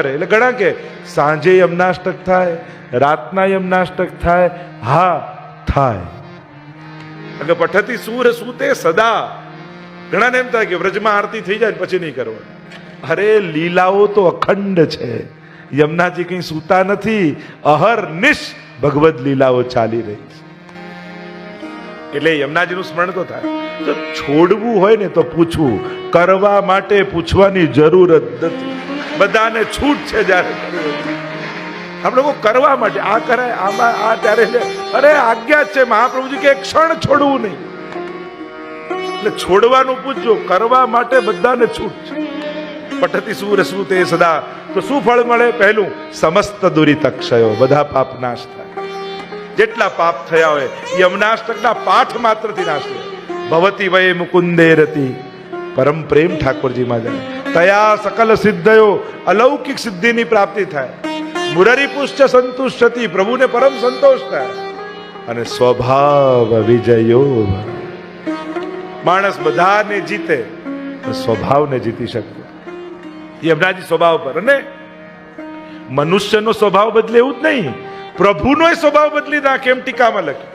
કરે. એટલે ઘણા કે સાંજે યમનાષ્ટક થાય, રાતના યમનાષ્ટક થાય, હા, થાય. એટલે પઠતી સૂર સૂતે સદા. ઘણાને એમ થાય કે વ્રજમાં આરતી થઈ જાય પછી નહીં કરવાનું. અરે, લીલાઓ તો અખંડ છે. યમુનાજી કઈ સૂતા નથી. અહર નિશ ભગવદ લીલાઓ ચાલી રહી છે. એટલે યમુનાજીનું સ્મરણ તો થાય. જો છોડવું હોય ને તો પૂછવું. કરવા માટે પૂછવાની જરૂર જ નથી. બધાને છૂટ છે જ્યારે. આપણે કરવા માટે, આ કરાય આમાં આ ત્યારે અરે, આજ્ઞા છે, મહાપ્રભુજી, કે ક્ષણ છોડવું નહીં. એટલે છોડવાનું પૂછજો, કરવા માટે બધાને છૂટ છે. પઠતી શું રસવું તે સદા. તો શું ફળ મળે? પહેલું, સમસ્ત દુરિતક્ષયો, બધા પાપ નાશ થાય. જેટલા પાપ થયા હોય યમનાષ્ટકના પાઠ માત્રથી નાશ થાય. ભવતી વય મુકુંદે રતી. પરમ પ્રેમ ઠાકોરજી માં જાય તયા સકલ સિદ્ધયો અલૌકિક સિદ્ધિની પ્રાપ્તિ થાય મુરારી પુષ્ટ સંતુષ્ટતી પ્રભુને પરમ સંતોષ થાય અને સ્વભાવ વિજયો માણસ બધાને જીતે સ્વભાવને જીતી શકતો યમનાજી સ્વભાવ પર અને મનુષ્યનો સ્વભાવ બદલે એવું જ નહીં પ્રભુનો સ્વભાવ બદલી નાખે એમ ટીકામાં લખે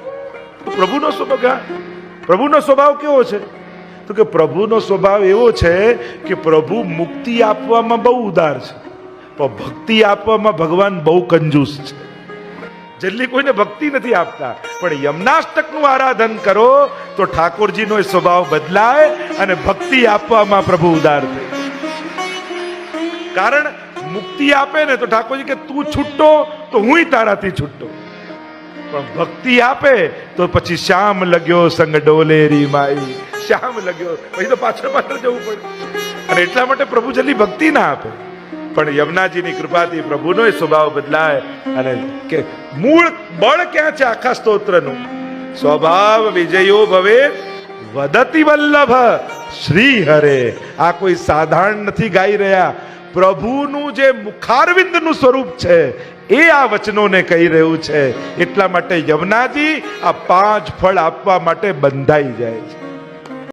પ્રભુનો સ્વભાવ? પ્રભુનો સ્વભાવ કેવો છે? તો કે પ્રભુનો સ્વભાવ એવો છે કે પ્રભુ મુક્તિ આપવામાં બહુ ઉદાર છે. પણ ભક્તિ આપવામાં ભગવાન બહુ કંજૂસ છે. જેટલી કોઈને ભક્તિ નથી આપતા, પણ યમનાષ્ટકનું આરાધન કરો તો ઠાકોરજીનો સ્વભાવ બદલાય અને ભક્તિ આપવામાં પ્રભુ ઉદાર થાય. કારણ મુક્તિ આપે ને તો ઠાકોરજી કે તું છૂટો તો હુંય તારાથી છૂટો. પણ ભક્તિ આપે તો પછી શ્યામ લગ્યો સંગ ડોલેરી માઈ. શ્યામ લગ્યો. પછી તો પાછળ પાછળ જવું પડે. અને એટલા માટે પ્રભુ જલ્દી ભક્તિ ના આપે. પણ યમુનાજીની કૃપાથી પ્રભુનો સ્વભાવ બદલાય અને કે મૂળ બળ ક્યાં છે આખા સ્તોત્રનું? સ્વભાવ વિજયો ભવે, વદતી વલ્લભ શ્રી હરે આ કોઈ સાધારણ નથી ગાઈ રહ્યા. પ્રભુનું જે મુખારવિંદનું સ્વરૂપ છે, એ આ વચનોને કહી રહ્યું છે. એટલા માટે યમુનાજી આ પાંચ ફળ આપવા માટે બંધાઈ જાય છે.